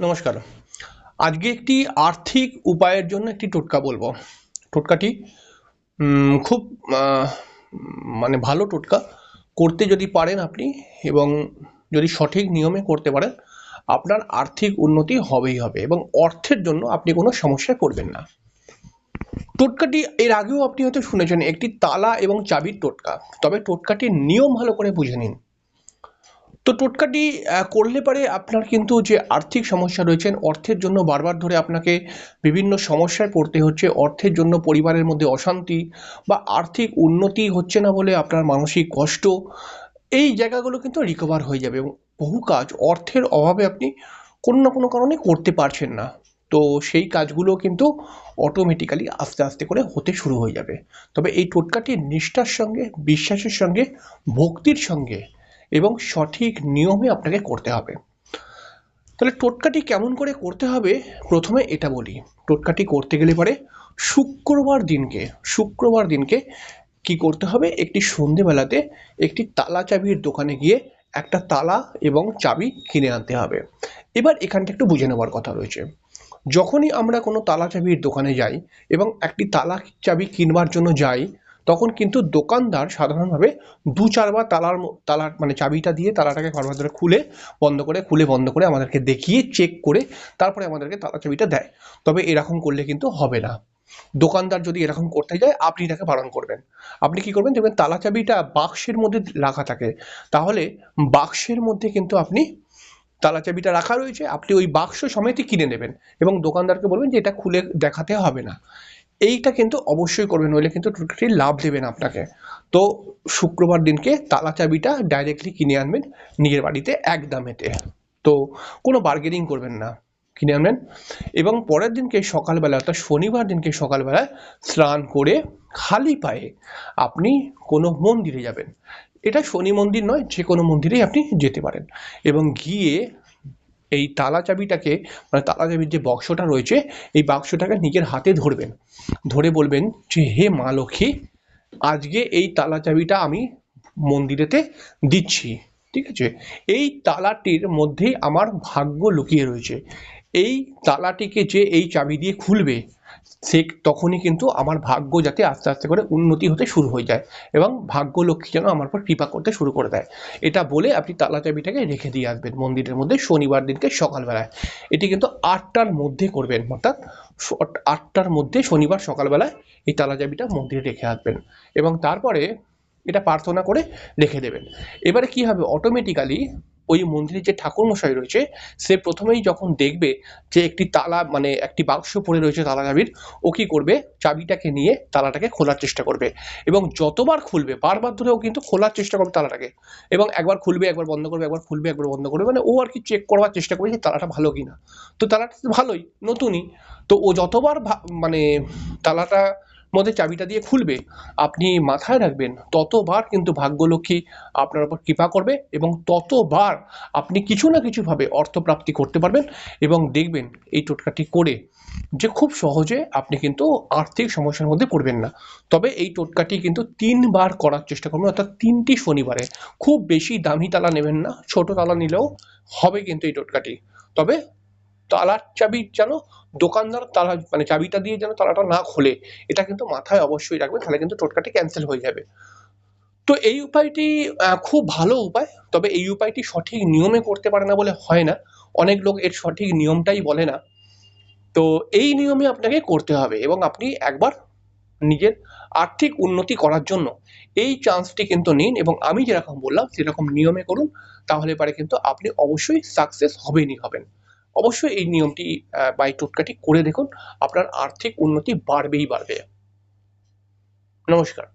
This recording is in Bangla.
নমস্কার। আজকে একটি আর্থিক উপায়ের জন্য একটি টোটকা বলব। টোটকাটি খুব মানে ভালো টোটকা। করতে যদি পারেন আপনি এবং যদি সঠিক নিয়মে করতে পারেন, আপনার আর্থিক উন্নতি হবেই হবে এবং অর্থের জন্য আপনি কোনো সমস্যায় পড়বেন না। টোটকাটি, এর আগেও আপনি হয়তো শুনেছেন, একটি তালা এবং চাবির টোটকা। তবে টোটকাটির নিয়ম ভালো করে বুঝে নিন। তো টোটকাটি করলে পারে আপনার কিন্তু যে আর্থিক সমস্যা রয়েছেন, অর্থের জন্য বারবার ধরে আপনাকে বিভিন্ন সমস্যায় পড়তে হচ্ছে। অর্থের জন্য পরিবারের মধ্যে অশান্তি বা আর্থিক উন্নতি হচ্ছে না বলে আপনার মানসিক কষ্ট, এই জায়গাগুলো কিন্তু রিকভার হয়ে যাবে এবং বহু কাজ অর্থের অভাবে আপনি কোনো না কোনো কারণে করতে পারছেন না। তো সেই কাজগুলো কিন্তু অটোমেটিক্যালি আস্তে আস্তে করে হতে শুরু হয়ে যাবে। তবে এই টোটকাটি নিষ্ঠার সঙ্গে, বিশ্বাসের সঙ্গে, ভক্তির সঙ্গে এবং সঠিক নিয়মে আপনাকে করতে হবে। তাহলে টোটকাটি কেমন করে করতে হবে? প্রথমে এটা বলি। টোটকাটি করতে গেলে পরে শুক্রবার দিনকে শুক্রবার দিনকে কি করতে হবে? একটি সন্ধেবেলাতে একটি তালা চাবির দোকানে গিয়ে একটা তালা এবং চাবি কিনে আনতে হবে। এবার এখানটা একটু বুঝে নেওয়ার কথা রয়েছে। যখনই আমরা কোনো তালা চাবির দোকানে যাই এবং একটি তালা চাবি কিনবার জন্য যাই তখন কিন্তু দোকানদার সাধারণভাবে দু চারবার তালার তালার মানে চাবিটা দিয়ে তালাটাকে ঘর ভেতরে খুলে বন্ধ করে, খুলে বন্ধ করে আমাদেরকে দেখিয়ে চেক করে তারপরে আমাদেরকে তালা চাবিটা দেয়। তবে এরকম করলে কিন্তু হবে না। দোকানদার যদি এরকম করতে যায়, আপনি তাকে বারণ করবেন। আপনি কি করবেন? দেখবেন তালা চাবিটা বাক্সের মধ্যে রাখা থাকে। তাহলে বাক্সের মধ্যে কিন্তু আপনি তালা চাবিটা রাখা রয়েছে, আপনি ওই বাক্স সমেতই কিনে নেবেন এবং দোকানদারকে বলবেন যে এটা খুলে দেখাতে হবে না। এইটা কিন্তু অবশ্যই করবেন, নইলে কিন্তু টোটালি লাভ দেবেন আপনাকে। তো শুক্রবার দিনকে তালা চাবিটা ডাইরেক্টলি কিনে আনবেন নিজের বাড়িতে এক দামেতে। তো কোনো বার্গেনিং করবেন না, কিনে আনবেন। এবং পরের দিনকে সকালবেলা, অর্থাৎ শনিবার দিনকে সকালবেলায় স্নান করে খালি পায়ে আপনি কোনো মন্দিরে যাবেন। এটা শনি মন্দির নয়, যে কোনো মন্দিরেই আপনি যেতে পারেন। এবং গিয়ে এই তালা চাবিটাকে মানে তালা চাবির যে বক্সটা রয়েছে, এই বাক্সটাকে নিজের হাতে ধরবেন। ধরে বলবেন যে, হে মা লক্ষ্মী, আজকে এই তালা চাবিটা আমি মন্দিরেতে দিচ্ছি। ঠিক আছে? এই তালাটির মধ্যেই আমার ভাগ্য লুকিয়ে রয়েছে। এই তালাটিকে যে এই চাবি দিয়ে খুলবে, সে তখনই কিন্তু আমার ভাগ্য যাতে আস্তে আস্তে করে উন্নতি হতে শুরু হয়ে যায় এবং ভাগ্য লক্ষ্মী যেন আমার উপর কৃপা করতে শুরু করে দেয়। এটা বলে আপনি তালা চাবিটাকে রেখে দিয়ে আসবেন মন্দিরের মধ্যে শনিবার দিনকে সকালবেলায়। এটি কিন্তু আটটার মধ্যে করবেন, অর্থাৎ আটটার মধ্যে শনিবার সকালবেলায় এই তালা চাবিটা মন্দিরে রেখে আসবেন এবং তারপরে এটা প্রার্থনা করে রেখে দেবেন। এবারে কি হবে? অটোমেটিক্যালি ওই মন্দিরের যে ঠাকুরমশাই রয়েছে, সে প্রথমেই যখন দেখবে যে একটি তালা মানে একটি বাক্স পড়ে রয়েছে তালা চাবির, ও কি করবে? চাবিটাকে নিয়ে তালাটাকে খোলার চেষ্টা করবে। এবং যতবার খুলবে, বারবার ধরে ও কিন্তু খোলার চেষ্টা করবে তালাটাকে। এবং একবার খুলবে, একবার বন্ধ করবে, একবার খুলবে, একবার বন্ধ করবে মানে ও আর কি চেক করবার চেষ্টা করবে যে তালাটা ভালো কিনা। তো তালাটা ভালোই, নতুনই। তো ও যতবার মানে তালাটা মধ্যে চাবিটা দিয়ে খুলবে, আপনি মাথায় রাখবেন ততবার কিন্তু ভাগ্যলক্ষ্মী আপনার উপর কৃপা করবে এবং ততবার আপনি কিছু না কিছুভাবে অর্থপ্রাপ্তি করতে পারবেন এবং দেখবেন এই টোটকাটি করে যে খুব সহজে আপনি কিন্তু আর্থিক সমস্যার মধ্যে পড়বেন না। তবে এই টোটকাটি কিন্তু তিনবার করার চেষ্টা করবেন, অর্থাৎ তিনটি শনিবারে। খুব বেশি দামি তালা নেবেন না, ছোট তালা নিলেও হবে কিন্তু এই টোটকাটি। তবে তালার চাবি যেন দোকানদার তালা মানে চাবিটা দিয়ে যেন তালাটা না খোলে, এটা কিন্তু মাথায় অবশ্যই রাখবেন, তাহলে কিন্তু টোটকাটি ক্যান্সেল হয়ে যাবে। তো এই উপায়টি খুব ভালো উপায়, তবে এই উপায়টি সঠিক নিয়মে করতে পারে না বলে হয় না। অনেক লোক এর সঠিক নিয়মটাই বলে না। তো এই নিয়মে আপনাকে করতে হবে এবং আপনি একবার নিজের আর্থিক উন্নতি করার জন্য এই চান্সটি কিন্তু নিন এবং আমি যেরকম বললাম, সেরকম নিয়মে করুন, তাহলে পারে কিন্তু আপনি অবশ্যই সাকসেস হবেনই হবেন। অবশ্যই এই নিয়মটি আহ, বা এই টোটকাটি করে দেখুন আপনার আর্থিক উন্নতি বাড়বেই বাড়বে। নমস্কার।